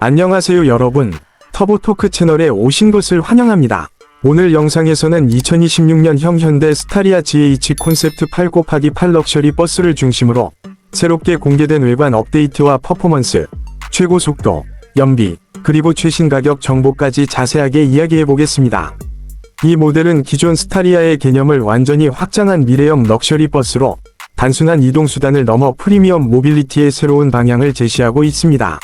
안녕하세요 여러분. 터보토크 채널에 오신 것을 환영합니다. 오늘 영상에서는 2026년형 현대 스타리아 GH 콘셉트 8 곱하기 8 럭셔리 버스를 중심으로 새롭게 공개된 외관 업데이트와 퍼포먼스, 최고 속도, 연비, 그리고 최신 가격 정보까지 자세하게 이야기해 보겠습니다. 이 모델은 기존 스타리아의 개념을 완전히 확장한 미래형 럭셔리 버스로 단순한 이동수단을 넘어 프리미엄 모빌리티의 새로운 방향을 제시하고 있습니다.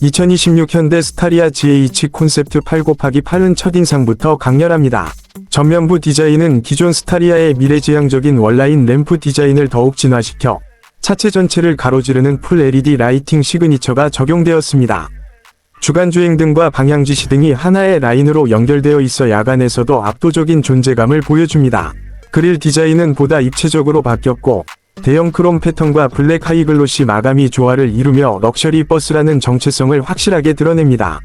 2026 현대 스타리아 GH 콘셉트 8 곱하기 8은 첫인상부터 강렬합니다. 전면부 디자인은 기존 스타리아의 미래지향적인 원라인 램프 디자인을 더욱 진화시켜 차체 전체를 가로지르는 풀 LED 라이팅 시그니처가 적용되었습니다. 주간주행 등과 방향지시 등이 하나의 라인으로 연결되어 있어 야간에서도 압도적인 존재감을 보여줍니다. 그릴 디자인은 보다 입체적으로 바뀌었고 대형 크롬 패턴과 블랙 하이글로시 마감이 조화를 이루며 럭셔리 버스라는 정체성을 확실하게 드러냅니다.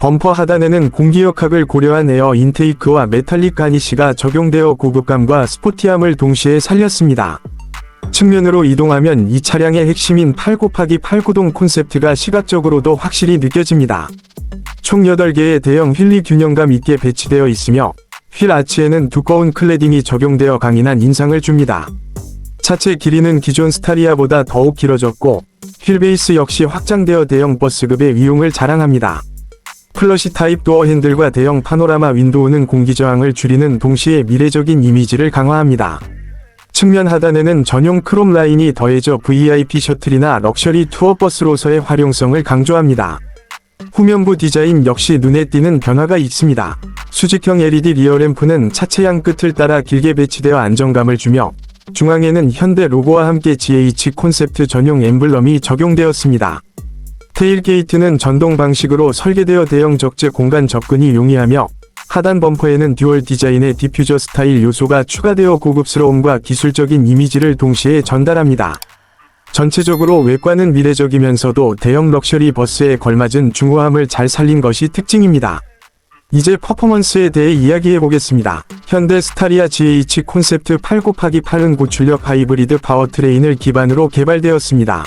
범퍼 하단에는 공기역학을 고려한 에어 인테이크와 메탈릭 가니시가 적용되어 고급감과 스포티함을 동시에 살렸습니다. 측면으로 이동하면 이 차량의 핵심인 8 곱하기 8 구동 콘셉트가 시각적으로도 확실히 느껴집니다. 총 8개의 대형 휠이 균형감 있게 배치되어 있으며 휠 아치에는 두꺼운 클레딩이 적용되어 강인한 인상을 줍니다. 차체 길이는 기존 스타리아보다 더욱 길어졌고 휠 베이스 역시 확장되어 대형 버스급의 위용을 자랑합니다. 플러시 타입 도어 핸들과 대형 파노라마 윈도우는 공기 저항을 줄이는 동시에 미래적인 이미지를 강화합니다. 측면 하단에는 전용 크롬 라인이 더해져 VIP 셔틀이나 럭셔리 투어 버스로서의 활용성을 강조합니다. 후면부 디자인 역시 눈에 띄는 변화가 있습니다. 수직형 LED 리어램프는 차체 양 끝을 따라 길게 배치되어 안정감을 주며 중앙에는 현대 로고와 함께 GH 콘셉트 전용 엠블럼이 적용되었습니다. 테일 게이트는 전동 방식으로 설계되어 대형 적재 공간 접근이 용이하며 하단 범퍼에는 듀얼 디자인의 디퓨저 스타일 요소가 추가되어 고급스러움과 기술적인 이미지를 동시에 전달합니다. 전체적으로 외관은 미래적이면서도 대형 럭셔리 버스에 걸맞은 중후함을 잘 살린 것이 특징입니다. 이제 퍼포먼스에 대해 이야기해 보겠습니다. 현대 스타리아 GH 콘셉트 8 곱하기 8은 고출력 하이브리드 파워트레인을 기반으로 개발되었습니다.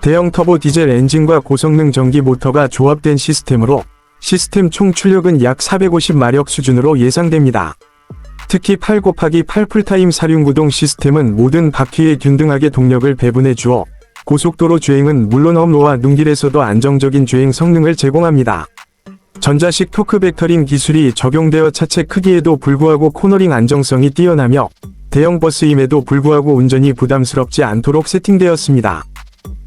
대형 터보 디젤 엔진과 고성능 전기 모터가 조합된 시스템으로 시스템 총 출력은 약 450마력 수준으로 예상됩니다. 특히 8 곱하기 8 풀타임 사륜구동 시스템은 모든 바퀴에 균등하게 동력을 배분해 주어 고속도로 주행은 물론 험로와 눈길에서도 안정적인 주행 성능을 제공합니다. 전자식 토크 벡터링 기술이 적용되어 차체 크기에도 불구하고 코너링 안정성이 뛰어나며 대형 버스임에도 불구하고 운전이 부담스럽지 않도록 세팅되었습니다.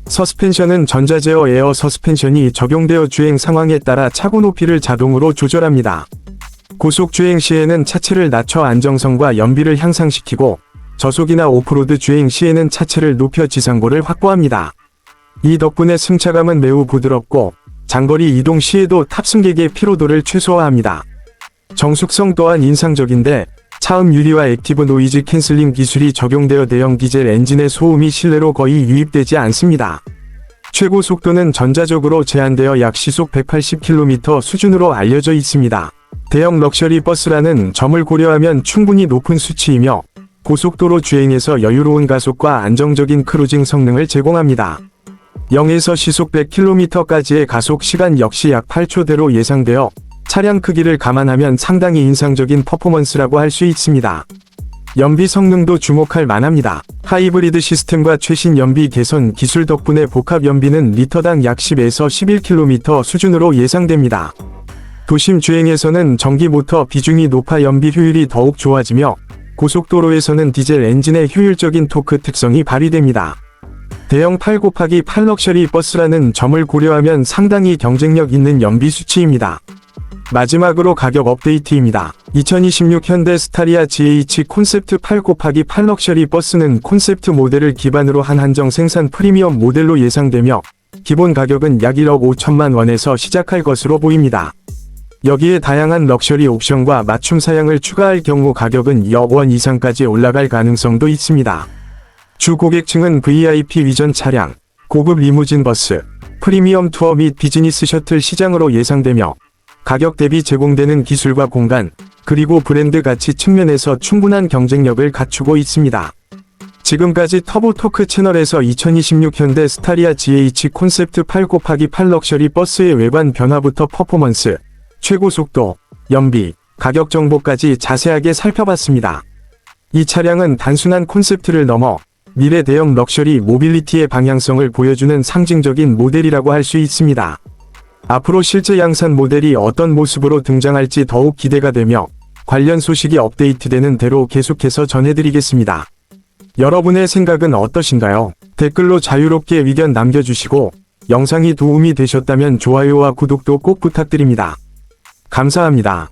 서스펜션은 전자제어 에어 서스펜션이 적용되어 주행 상황에 따라 차고 높이를 자동으로 조절합니다. 고속 주행 시에는 차체를 낮춰 안정성과 연비를 향상시키고 저속이나 오프로드 주행 시에는 차체를 높여 지상고를 확보합니다. 이 덕분에 승차감은 매우 부드럽고 장거리 이동 시에도 탑승객의 피로도를 최소화합니다. 정숙성 또한 인상적인데 차음 유리와 액티브 노이즈 캔슬링 기술이 적용되어 대형 디젤 엔진의 소음이 실내로 거의 유입되지 않습니다. 최고 속도는 전자적으로 제한되어 약 시속 180km 수준으로 알려져 있습니다. 대형 럭셔리 버스라는 점을 고려하면 충분히 높은 수치이며 고속도로 주행에서 여유로운 가속과 안정적인 크루징 성능을 제공합니다. 0에서 시속 100km까지의 가속 시간 역시 약 8초대로 예상되어 차량 크기를 감안하면 상당히 인상적인 퍼포먼스라고 할 수 있습니다. 연비 성능도 주목할 만합니다. 하이브리드 시스템과 최신 연비 개선 기술 덕분에 복합 연비는 리터당 약 10에서 11km 수준으로 예상됩니다. 도심 주행에서는 전기 모터 비중이 높아 연비 효율이 더욱 좋아지며 고속도로에서는 디젤 엔진의 효율적인 토크 특성이 발휘됩니다. 대형 8 곱하기 8 럭셔리 버스라는 점을 고려하면 상당히 경쟁력 있는 연비 수치입니다. 마지막으로 가격 업데이트입니다. 2026 현대 스타리아 GH 콘셉트 8 곱하기 8 럭셔리 버스는 콘셉트 모델을 기반으로 한 한정 생산 프리미엄 모델로 예상되며 기본 가격은 약 1억 5천만 원에서 시작할 것으로 보입니다. 여기에 다양한 럭셔리 옵션과 맞춤 사양을 추가할 경우 가격은 2억 원 이상까지 올라갈 가능성도 있습니다. 주 고객층은 VIP 위전 차량, 고급 리무진 버스, 프리미엄 투어 및 비즈니스 셔틀 시장으로 예상되며 가격 대비 제공되는 기술과 공간, 그리고 브랜드 가치 측면에서 충분한 경쟁력을 갖추고 있습니다. 지금까지 터보토크 채널에서 2026 현대 스타리아 GH 콘셉트 8 곱하기 8 럭셔리 버스의 외관 변화부터 퍼포먼스, 최고 속도, 연비, 가격 정보까지 자세하게 살펴봤습니다. 이 차량은 단순한 콘셉트를 넘어 미래 대형 럭셔리 모빌리티의 방향성을 보여주는 상징적인 모델이라고 할 수 있습니다. 앞으로 실제 양산 모델이 어떤 모습으로 등장할지 더욱 기대가 되며 관련 소식이 업데이트되는 대로 계속해서 전해드리겠습니다. 여러분의 생각은 어떠신가요? 댓글로 자유롭게 의견 남겨주시고 영상이 도움이 되셨다면 좋아요와 구독도 꼭 부탁드립니다. 감사합니다.